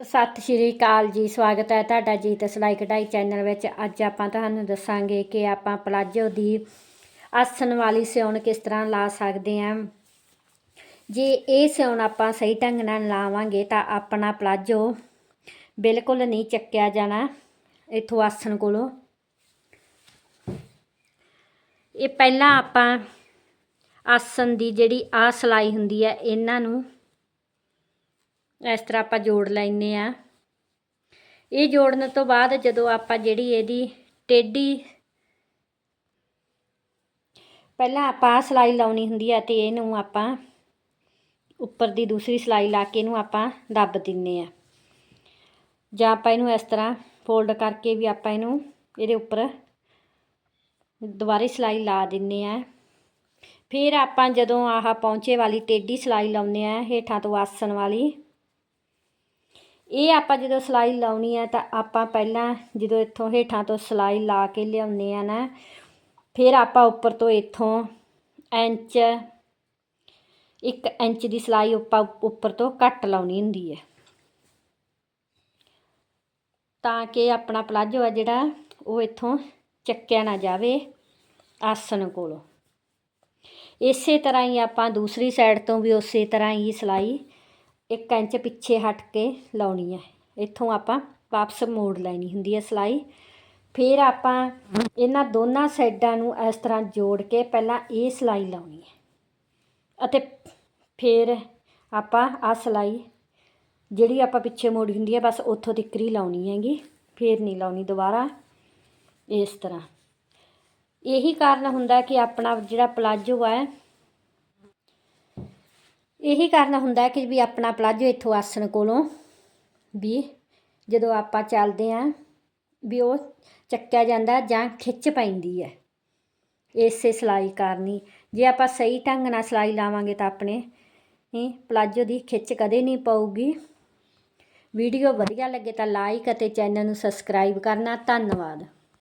ਸਤਿ ਸ਼੍ਰੀ ਅਕਾਲ ਜੀ, ਸਵਾਗਤ ਹੈ ਤੁਹਾਡਾ ਜੀ ਜੀਤ ਸਿਲਾਈ ਕਢਾਈ ਚੈਨਲ ਵਿੱਚ। ਅੱਜ ਆਪਾਂ ਤੁਹਾਨੂੰ ਦੱਸਾਂਗੇ ਕਿ ਆਪਾਂ ਪਲਾਜੋ ਦੀ ਆਸਣ ਵਾਲੀ ਸਿਉਣ ਕਿਸ ਤਰ੍ਹਾਂ ਲਾ ਸਕਦੇ ਹਾਂ। ਜੇ ਇਹ ਸਿਉਣ ਆਪਾਂ ਸਹੀ ਢੰਗ ਨਾਲ ਲਾਵਾਂਗੇ ਤਾਂ ਆਪਣਾ ਪਲਾਜੋ ਬਿਲਕੁਲ ਨਹੀਂ ਚੱਕਿਆ ਜਾਣਾ ਇੱਥੋਂ ਆਸਣ ਕੋਲੋਂ। ਇਹ ਪਹਿਲਾਂ ਆਪਾਂ ਆਸਣ ਦੀ ਜਿਹੜੀ ਆ ਸਲਾਈ ਹੁੰਦੀ ਹੈ, ਇਹਨਾਂ ਨੂੰ ਇਸ ਤਰ੍ਹਾਂ ਆਪਾਂ ਜੋੜ ਲੈਨੇ ਆ। ਇਹ ਜੋੜਨ ਤੋਂ ਬਾਅਦ ਜਦੋਂ ਆਪਾਂ ਜਿਹੜੀ ਇਹਦੀ ਟੇਢੀ ਪਹਿਲਾਂ ਆਪਾਂ ਆਹ ਸਲਾਈ ਲਾਉਣੀ ਹੁੰਦੀ ਹੈ ਤੇ ਇਹਨੂੰ ਆਪਾਂ ਉੱਪਰ ਦੀ ਦੂਸਰੀ ਸਲਾਈ ਲਾ ਕੇ ਇਹਨੂੰ ਆਪਾਂ ਦੱਬ ਦਿੰਨੇ ਆ। ਜਾਂ ਆਪਾਂ ਇਹਨੂੰ ਇਸ ਤਰ੍ਹਾਂ ਫੋਲਡ ਕਰਕੇ ਵੀ ਆਪਾਂ ਇਹਨੂੰ ਇਹਦੇ ਉੱਪਰ ਦੁਬਾਰੇ ਸਲਾਈ ਲਾ ਦਿੰਨੇ ਆ। ਫਿਰ ਆਪਾਂ ਜਦੋਂ ਆਹ ਪੌਂਚੇ ਵਾਲੀ ਟੇਢੀ ਸਲਾਈ ਲਾਉਂਦੇ ਆ ਹੇਠਾਂ ਤੋਂ ਆਸਣ ਵਾਲੀ ਇਹ ਆਪਾਂ ਜਦੋਂ ਸਲਾਈ ਲਾਉਣੀ ਆ ਤਾਂ ਆਪਾਂ ਪਹਿਲਾਂ ਜਦੋਂ ਇੱਥੋਂ ਹੇਠਾਂ ਤੋਂ ਸਲਾਈ ਲਾ ਕੇ ਲਿਆਉਂਦੇ ਆ ਨਾ, ਫਿਰ ਆਪਾਂ ਉੱਪਰ ਤੋਂ ਇੱਥੋਂ ਇੰਚ 1 ਇੰਚ ਦੀ ਸਲਾਈ ਉੱਪਰ ਉੱਪਰ ਤੋਂ ਕੱਟ ਲਾਉਣੀ ਹੁੰਦੀ ਹੈ ਤਾਂ ਕਿ ਆਪਣਾ ਪਲਾਜੋ ਆ ਜਿਹੜਾ, ਉਹ ਇੱਥੋਂ ਚੱਕਿਆ ਨਾ ਜਾਵੇ ਆਸਣ ਕੋਲੋਂ। ਇਸੇ ਤਰ੍ਹਾਂ ਹੀ ਆਪਾਂ ਦੂਸਰੀ ਸਾਈਡ ਤੋਂ ਵੀ ਉਸੇ ਤਰ੍ਹਾਂ ਹੀ ਸਲਾਈ ਇੱਕ ਇੰਚ ਪਿੱਛੇ ਹਟ ਕੇ ਲਾਉਣੀ ਹੈ ਇੱਥੋਂ ਆਪਾਂ ਵਾਪਸ ਮੋੜ ਲੈਣੀ ਹੁੰਦੀ ਹੈ ਸਲਾਈ। ਫਿਰ ਆਪਾਂ ਇਹਨਾਂ ਦੋਨਾਂ ਸਾਈਡਾਂ ਨੂੰ ਇਸ ਤਰ੍ਹਾਂ ਜੋੜ ਕੇ ਪਹਿਲਾਂ ਇਹ ਸਲਾਈ ਲਾਉਣੀ ਹੈ ਅਤੇ ਫਿਰ ਆਪਾਂ ਆ ਸਲਾਈ ਜਿਹੜੀ ਆਪਾਂ ਪਿੱਛੇ ਮੋੜੀ ਹੁੰਦੀ ਹੈ ਬਸ ਉੱਥੋਂ ਤੱਕ ਹੀ ਲਾਉਣੀ ਹੈਗੀ। ਫਿਰ ਨਹੀਂ ਲਾਉਣੀ ਦੁਬਾਰਾ ਇਸ ਤਰ੍ਹਾਂ। ਇਹੀ ਕਾਰਨ ਹੁੰਦਾ ਕਿ ਆਪਣਾ ਜਿਹੜਾ ਪਲਾਜੋ ਹੈ ਇਹੀ ਕਾਰਨ ਹੁੰਦਾ ਕਿ ਵੀ ਆਪਣਾ ਪਲਾਜੋ ਇੱਥੋਂ ਆਸਣ ਕੋਲੋਂ ਵੀ ਜਦੋਂ ਆਪਾਂ ਚੱਲਦੇ ਆਂ ਵੀ ਉਹ ਚੱਕਿਆ ਜਾਂਦਾ ਜਾਂ ਖਿੱਚ ਪੈਂਦੀ ਹੈ। ਇਸੇ ਸਲਾਈ ਕਰਨੀ ਜੇ ਆਪਾਂ ਸਹੀ ਢੰਗ ਨਾਲ ਸਿਲਾਈ ਲਾਵਾਂਗੇ ਤਾਂ ਆਪਣੇ, ਇਹ ਪਲਾਜੋ ਦੀ ਖਿੱਚ ਕਦੇ ਨਹੀਂ ਪਊਗੀ। ਵੀਡੀਓ ਵਧੀਆ ਲੱਗੇ ਤਾਂ ਲਾਈਕ ਅਤੇ ਚੈਨਲ ਨੂੰ ਸਬਸਕ੍ਰਾਈਬ ਕਰਨਾ। ਧੰਨਵਾਦ।